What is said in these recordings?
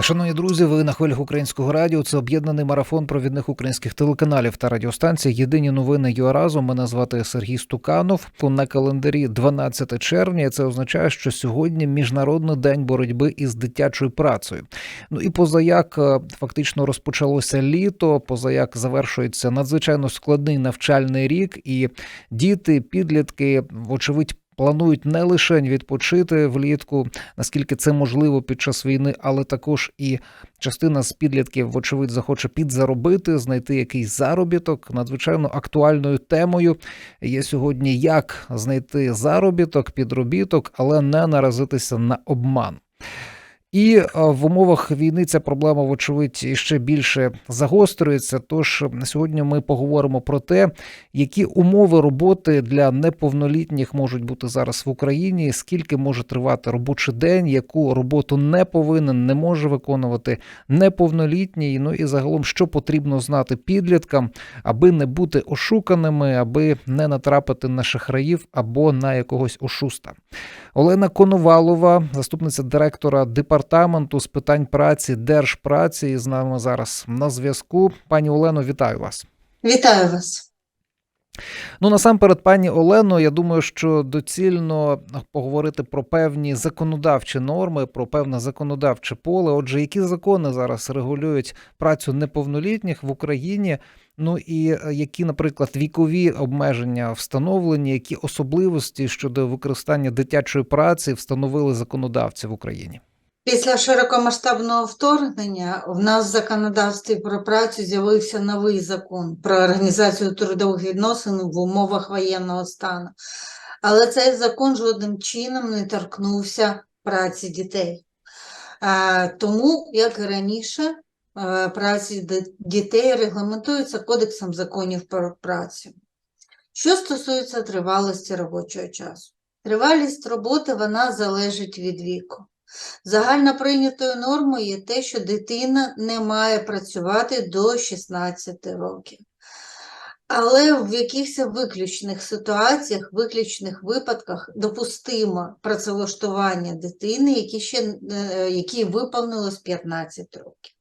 Шановні друзі, ви на хвилях українського радіо. Це об'єднаний марафон провідних українських телеканалів та радіостанцій. Єдині новини ЮАРАЗу. Мене звати Сергій Стуканов. На календарі 12 червня. Це означає, що сьогодні міжнародний день боротьби із дитячою працею. Ну і позаяк е, фактично розпочалося літо, позаяк завершується надзвичайно складний навчальний рік, і діти, підлітки, вочевидь. Планують не лише відпочити влітку, наскільки це можливо під час війни, але також і частина з підлітків, вочевидь, захоче підзаробити, знайти якийсь заробіток. Надзвичайно актуальною темою є сьогодні, як знайти заробіток, підробіток, але не наразитися на обман. І е, в умовах війни ця проблема, вочевидь, ще більше загострюється. Тож сьогодні ми поговоримо про те, які умови роботи для неповнолітніх можуть бути зараз в Україні, скільки може тривати робочий день, яку роботу не повинен, не може виконувати неповнолітній. Ну і загалом, що потрібно знати підліткам, аби не бути ошуканими, аби не натрапити на шахраїв або на якогось ошуста. Олена Коновалова, заступниця директора департаменту з питань праці держпраці, з нами зараз на зв'язку. Пані Олено, вітаю вас. Вітаю вас. Ну насамперед, пані Олено, я думаю, що доцільно поговорити про певні законодавчі норми, про певне законодавче поле. Отже, які закони зараз регулюють працю неповнолітніх в Україні? Ну і е, які, наприклад, вікові обмеження встановлені, які особливості щодо використання дитячої праці встановили законодавці в Україні? Після широкомасштабного вторгнення в нас в законодавстві про працю з'явився новий закон про організацію трудових відносин в умовах воєнного стану. Але цей закон жодним чином не торкнувся праці дітей. Тому, як і раніше, е, праці дітей регламентується Кодексом законів про працю. Що стосується тривалості робочого часу. Тривалість роботи вона залежить від віку. Загально прийнятою нормою є те, що дитина не має працювати до 16 років. Але в якихось виключних ситуаціях, виключних випадках допустимо працевлаштування дитини, які ще, е, якій виповнилось 15 років.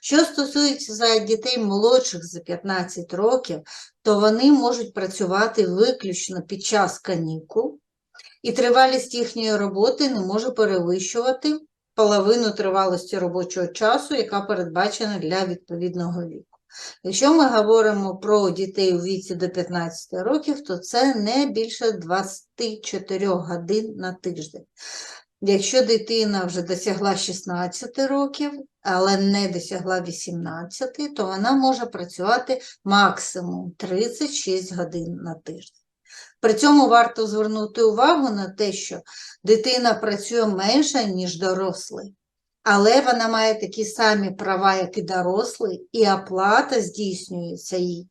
Що стосується дітей молодших за 15 років, то вони можуть працювати виключно під час канікул, і тривалість їхньої роботи не може перевищувати половину тривалості робочого часу, яка передбачена для відповідного віку. Якщо ми говоримо про дітей у віці до 15 років, то це не більше 24 годин на тиждень. Якщо дитина вже досягла 16 років, але не досягла 18, то вона може працювати максимум 36 годин на тиждень. При цьому варто звернути увагу на те, що дитина працює менше, ніж дорослий, але вона має такі самі права, як і дорослий, і оплата здійснюється їй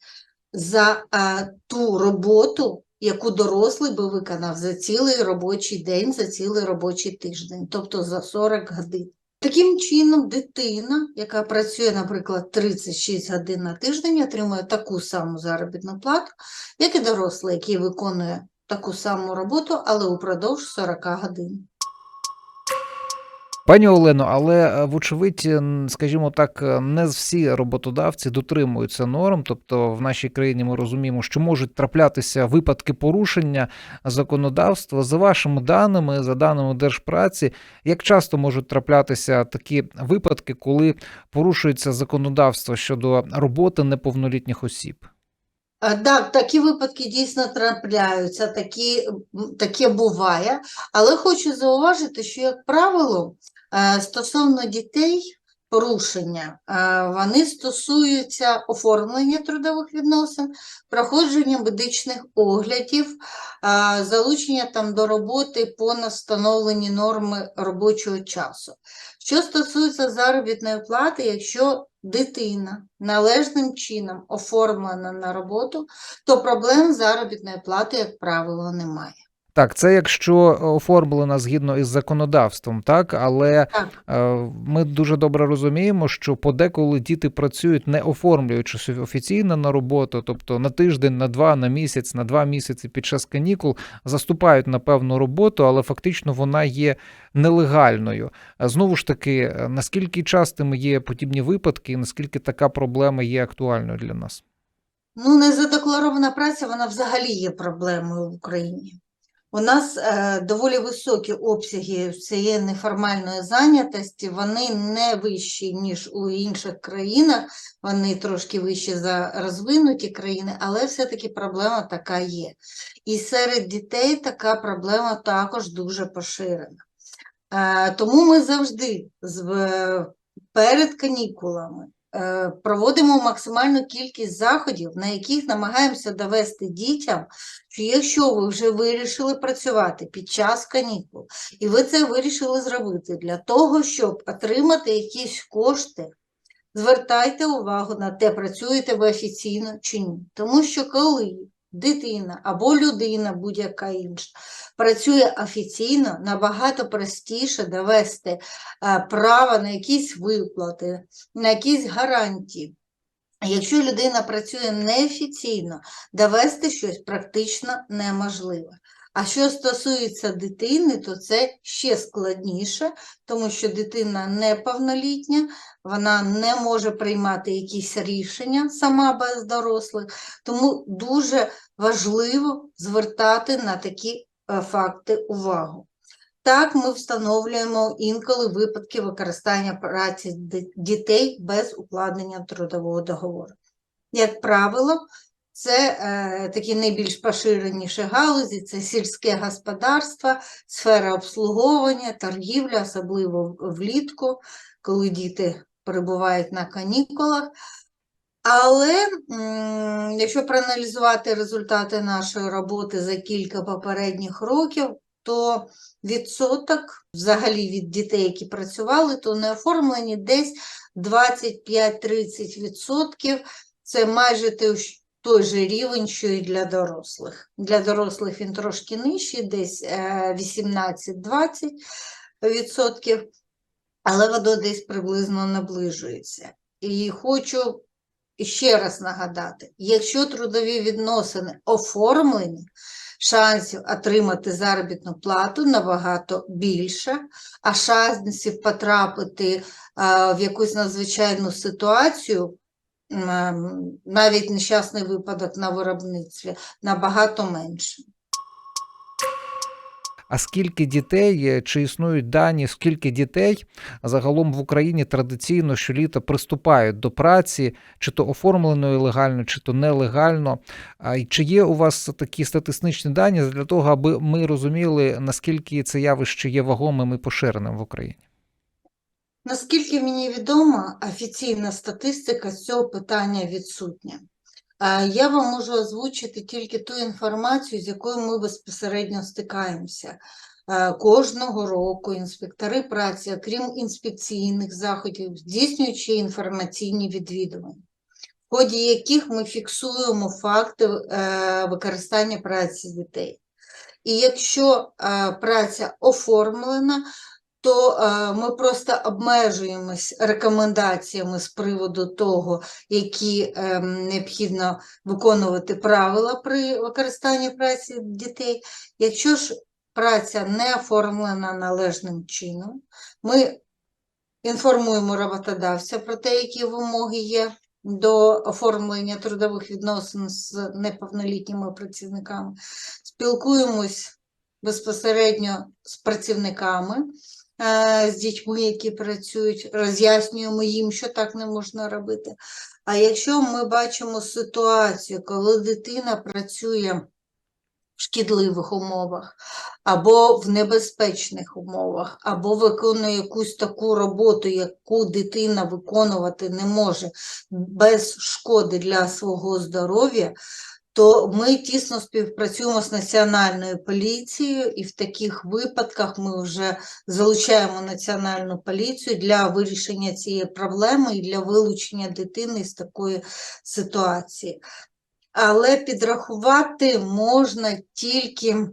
за а, ту роботу, яку дорослий би виконав за цілий робочий день, за цілий робочий тиждень, тобто за 40 годин. Таким чином, дитина, яка працює, наприклад, 36 годин на тиждень, отримує таку саму заробітну плату, як і дорослий, який виконує таку саму роботу, але упродовж 40 годин. Пані Олено, але е, вочевидь, скажімо так, е, не всі роботодавці дотримуються норм. Тобто, в нашій країні ми розуміємо, що можуть траплятися випадки порушення законодавства. За вашими даними, за даними держпраці, як часто можуть траплятися такі випадки, коли порушується законодавство щодо роботи неповнолітніх осіб? Так, такі випадки дійсно трапляються, такі, таке буває, але хочу зауважити, що, як правило, е, стосовно дітей порушення, е, вони стосуються оформлення трудових відносин, проходження медичних оглядів, е, залучення там до роботи понад встановлені норми робочого часу. Що стосується заробітної плати, якщо дитина належним чином оформлена на роботу, то проблем з заробітної плати, як правило, немає. Так, це якщо оформлено згідно із законодавством, так але Так. е, ми дуже добре розуміємо, що подеколи діти працюють не оформлюючись офіційно на роботу, тобто на тиждень, на два, на місяць, на два місяці під час канікул заступають на певну роботу, але фактично вона є нелегальною. А Знову ж таки, е, наскільки частими є подібні випадки, і наскільки така проблема є актуальною для нас? Ну, незадекларована праця, вона взагалі є проблемою в Україні. У нас е, доволі високі обсяги цієї неформальної зайнятості, вони не вищі, ніж у інших країнах, вони трошки вищі за розвинуті країни, але все-таки проблема така є. І серед дітей така проблема також дуже поширена. Е, тому ми завжди з, перед канікулами е, проводимо максимальну кількість заходів, на яких намагаємося довести дітям, що якщо ви вже вирішили працювати під час канікул, і ви це вирішили зробити для того, щоб отримати якісь кошти, звертайте увагу на те, працюєте ви офіційно чи ні. Тому що коли дитина або людина будь-яка інша працює офіційно, набагато простіше довести е, право на якісь виплати, на якісь гарантії. Якщо людина працює неофіційно, довести щось практично неможливо. А що стосується дитини, то це ще складніше, тому що дитина неповнолітня, вона не може приймати якісь рішення сама без дорослих, тому дуже важливо звертати на такі е, факти увагу. Так, ми встановлюємо інколи випадки використання праці дітей без укладення трудового договору. Як правило, це е, такі найбільш поширеніші галузі, це сільське господарство, сфера обслуговування, торгівля, особливо влітку, коли діти перебувають на канікулах. Але якщо проаналізувати результати нашої роботи за кілька попередніх років, то відсоток взагалі від дітей, які працювали, то не оформлені десь 25-30 відсотків. Це майже ж- той же рівень, що і для дорослих. Для дорослих він трошки нижчий, десь е, 18-20 відсотків, але воно десь приблизно наближується. І хочу ще раз нагадати, якщо трудові відносини оформлені, шансів отримати заробітну плату набагато більше, а шансів потрапити в якусь надзвичайну ситуацію, навіть нещасний випадок на виробництві, набагато менше. А скільки дітей, е, чи існують дані, скільки дітей загалом в Україні традиційно щоліта приступають до праці, чи то оформленої легально, чи то нелегально? А чи є у вас такі статистичні дані для того, аби ми розуміли, наскільки це явище є вагомим і поширеним в Україні? Наскільки мені відомо, офіційна статистика з цього питання відсутня. Я вам можу озвучити тільки ту інформацію, з якою ми безпосередньо стикаємося. Кожного року інспектори праці, окрім інспекційних заходів, здійснюють ще інформаційні відвідування, в ході яких ми фіксуємо факти е, використання праці дітей. І якщо е, праця оформлена, то е, ми просто обмежуємось рекомендаціями з приводу того, які е, необхідно виконувати правила при використанні праці дітей. Якщо ж праця не оформлена належним чином, ми інформуємо роботодавця про те, які вимоги є до оформлення трудових відносин з неповнолітніми працівниками, спілкуємось безпосередньо з працівниками, з дітьми, які працюють, роз'яснюємо їм, що так не можна робити. А якщо ми бачимо ситуацію, коли дитина працює в шкідливих умовах, або в небезпечних умовах, або виконує якусь таку роботу, яку дитина виконувати не може без шкоди для свого здоров'я, то ми тісно співпрацюємо з національною поліцією, і в таких випадках ми вже залучаємо національну поліцію для вирішення цієї проблеми і для вилучення дитини з такої ситуації. Але підрахувати можна тільки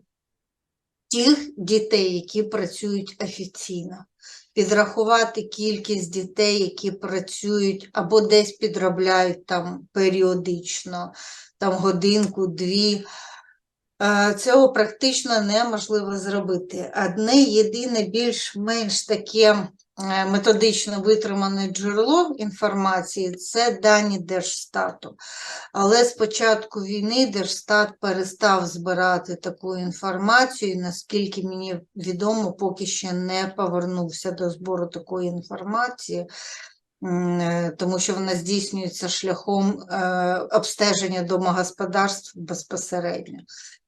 тих дітей, які працюють офіційно. Підрахувати кількість дітей, які працюють або десь підробляють там періодично, там годинку, дві. Е, Цього практично неможливо зробити. Одне єдине більш-менш таке е, методично витримане джерело інформації це дані Держстату. Але з початку війни Держстат перестав збирати таку інформацію, і, наскільки мені відомо, поки ще не повернувся до збору такої інформації, тому що вона здійснюється шляхом е, обстеження домогосподарств безпосередньо.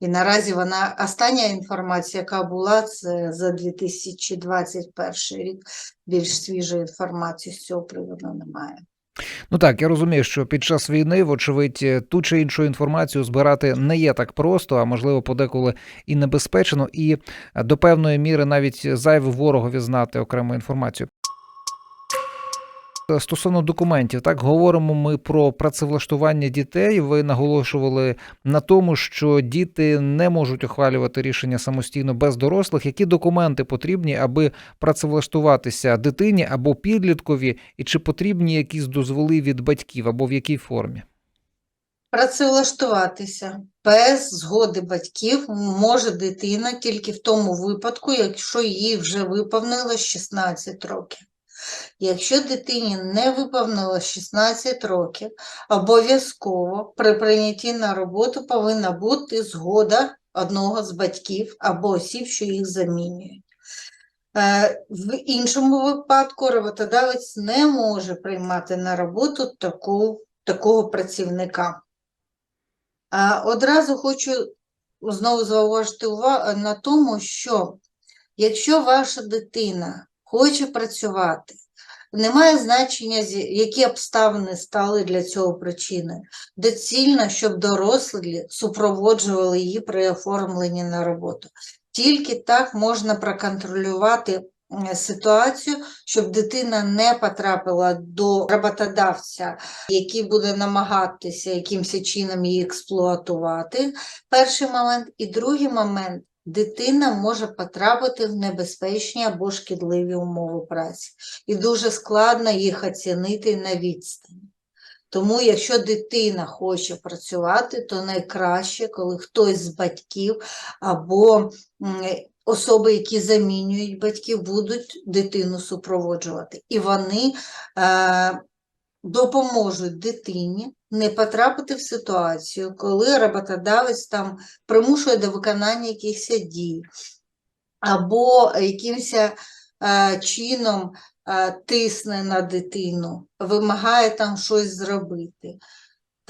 І наразі вона остання інформація, яка була, це за 2021 рік. Більш свіжої інформації з цього приводу немає. Ну так, я розумію, що під час війни, вочевидь, ту чи іншу інформацію збирати не є так просто, а можливо, подеколи і небезпечно, і е, до певної міри навіть зайве ворогові знати окрему інформацію. Е, Стосовно документів, так говоримо ми про працевлаштування дітей. Ви наголошували на тому, що діти не можуть ухвалювати рішення самостійно без дорослих. Які документи потрібні, аби працевлаштуватися дитині або підліткові, і чи потрібні якісь дозволи від батьків або в якій формі? Працевлаштуватися без згоди батьків може дитина тільки в тому випадку, якщо їй вже виповнилось 16 років. Якщо дитині не виповнилось 16 років, обов'язково при прийнятті на роботу повинна бути згода одного з батьків або осіб, що їх замінюють. Е, В іншому випадку роботодавець не може приймати на роботу таку, такого працівника. Одразу хочу знову зауважити увагу на тому, що якщо ваша дитина хоче працювати, немає значення, які обставини стали для цього причиною. Доцільно, щоб дорослі супроводжували її при оформленні на роботу. Тільки так можна проконтролювати ситуацію, щоб дитина не потрапила до роботодавця, який буде намагатися якимось чином її експлуатувати. Перший момент. І другий момент. Дитина може потрапити в небезпечні або шкідливі умови праці, і дуже складно їх оцінити на відстані. Тому, якщо дитина хоче працювати, то найкраще, коли хтось з батьків або особи, які замінюють батьків, будуть дитину супроводжувати. І вони е, допоможуть дитині не потрапити в ситуацію, коли роботодавець там примушує до виконання якихось дій, або якимось е, чином е, тисне на дитину, вимагає там щось зробити.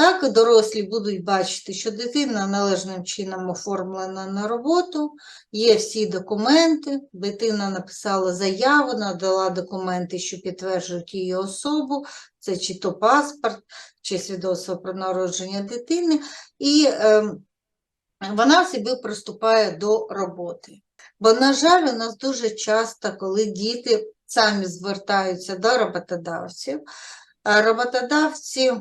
Так, дорослі будуть бачити, що дитина належним чином оформлена на роботу, є всі документи, дитина написала заяву, надала документи, що підтверджують її особу, це чи то паспорт, чи свідоцтво про народження дитини, і е, вона собі приступає до роботи. Бо, на жаль, у нас дуже часто, коли діти самі звертаються до роботодавців, а роботодавці,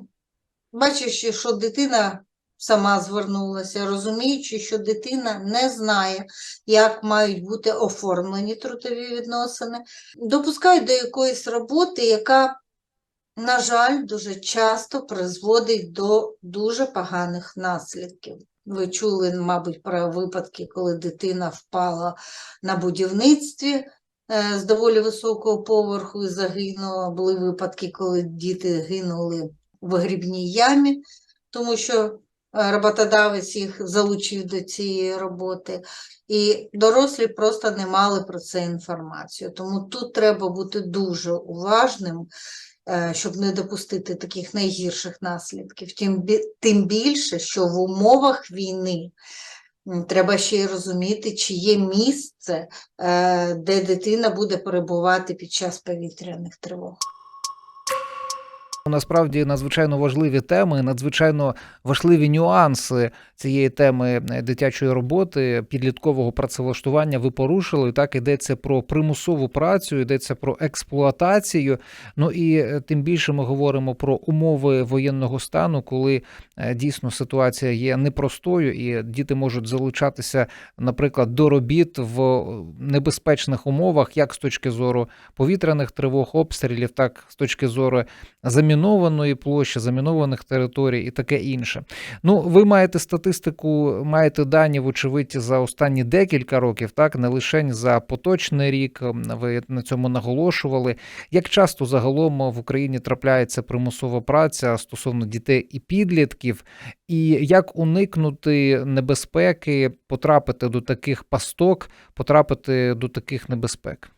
бачачи, що дитина сама звернулася, розуміючи, що дитина не знає, як мають бути оформлені трудові відносини, допускають до якоїсь роботи, яка, на жаль, дуже часто призводить до дуже поганих наслідків. Ви чули, мабуть, про випадки, коли дитина впала на будівництві е, з доволі високого поверху і загинула. Були випадки, коли діти гинули в грібній ямі, тому що е, роботодавець їх залучив до цієї роботи. І дорослі просто не мали про це інформацію. Тому тут треба бути дуже уважним, щоб не допустити таких найгірших наслідків. Тим, більше, що в умовах війни треба ще й розуміти, чи є місце, е, де дитина буде перебувати під час повітряних тривог. Насправді надзвичайно важливі теми, надзвичайно важливі нюанси цієї теми е, дитячої роботи, підліткового працевлаштування ви порушили. Так йдеться про примусову працю, йдеться про експлуатацію. Ну і е, тим більше ми говоримо про умови воєнного стану, коли е, дійсно ситуація є непростою, і діти можуть залучатися, наприклад, до робіт в небезпечних умовах, як з точки зору повітряних тривог, обстрілів, так з точки зору замінованої площі, замінованих територій і таке інше. Ну, ви маєте статистику, маєте дані, вочевидь, за останні декілька років, так не лише за поточний рік. Ви на цьому наголошували. Як часто загалом в Україні трапляється примусова праця стосовно дітей і підлітків, і як уникнути небезпеки, потрапити до таких пасток, потрапити до таких небезпек?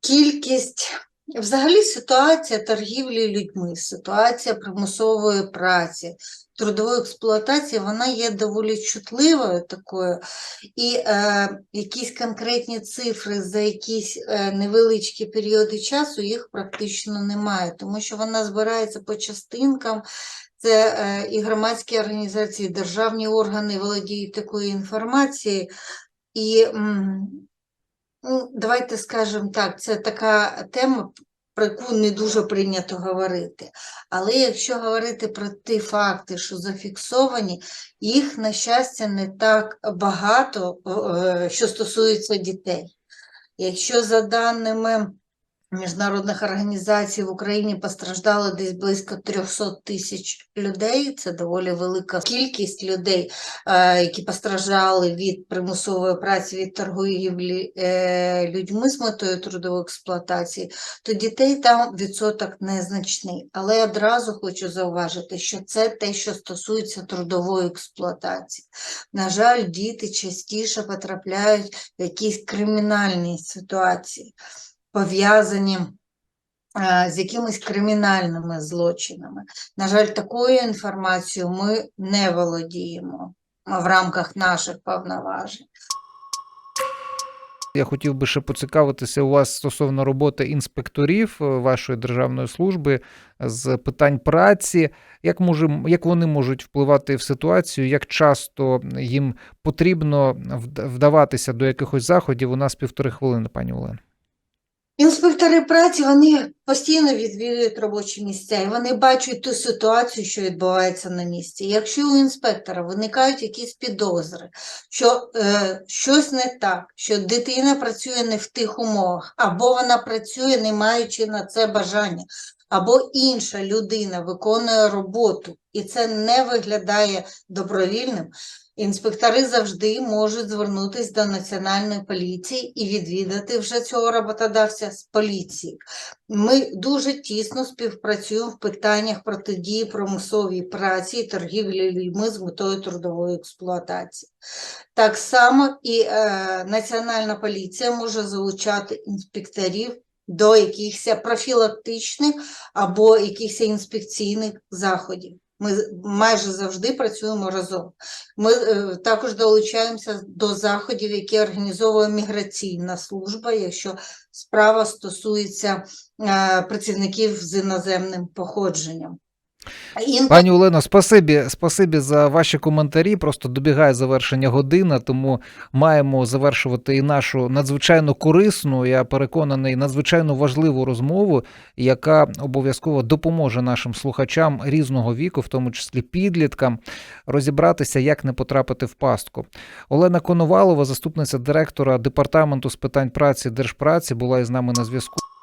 Кількість, взагалі ситуація торгівлі людьми, ситуація примусової праці, трудової експлуатації, вона є доволі чутливою такою, і е, якісь конкретні цифри за якісь е, невеличкі періоди часу їх практично немає, тому що вона збирається по частинкам. Це е, і громадські організації, і державні органи володіють такою інформацією. І давайте скажемо так, це така тема, про яку не дуже прийнято говорити. Але якщо говорити про ті факти, що зафіксовані, їх, на щастя, не так багато, е, що стосується дітей. Якщо за даними міжнародних організацій в Україні постраждало десь близько 300 тисяч людей, це доволі велика кількість людей, е, які постраждали від примусової праці, від торгівлі е, людьми з метою трудової експлуатації, то дітей там відсоток незначний. Але одразу хочу зауважити, що це те, що стосується трудової експлуатації. На жаль, діти частіше потрапляють в якісь кримінальні ситуації, пов'язані з якимись кримінальними злочинами. На жаль, такою інформацією ми не володіємо в рамках наших повноважень. Я хотів би ще поцікавитися у вас стосовно роботи інспекторів е, вашої державної служби з питань праці. Як може, як вони можуть впливати в ситуацію, як часто їм потрібно вдаватися до якихось заходів? У нас півтори хвилини, пані Олена. Інспектори праці вони постійно відвідують робочі місця і вони бачать ту ситуацію, що відбувається на місці. Якщо у інспектора виникають якісь підозри, що е, щось не так, що дитина працює не в тих умовах, або вона працює, не маючи на це бажання, або інша людина виконує роботу, і це не виглядає добровільним. Інспектори завжди можуть звернутися до національної поліції і відвідати вже цього роботодавця з поліції. Ми дуже тісно співпрацюємо в питаннях протидії примусовій праці і торгівлі людьми з метою трудової експлуатації. Так само і е, Національна поліція може залучати інспекторів до якихось профілактичних або якихось інспекційних заходів. Ми майже завжди працюємо разом. Ми е, також долучаємося до заходів, які організовує міграційна служба, якщо справа стосується е, працівників з іноземним походженням. Пані Олено, спасибі, спасибі за ваші коментарі. Просто добігає завершення година, тому маємо завершувати і нашу надзвичайно корисну, я переконаний, надзвичайно важливу розмову, яка обов'язково допоможе нашим слухачам різного віку, в тому числі підліткам, розібратися, як не потрапити в пастку. Олена Коновалова, заступниця директора департаменту з питань праці Держпраці, була із нами на зв'язку.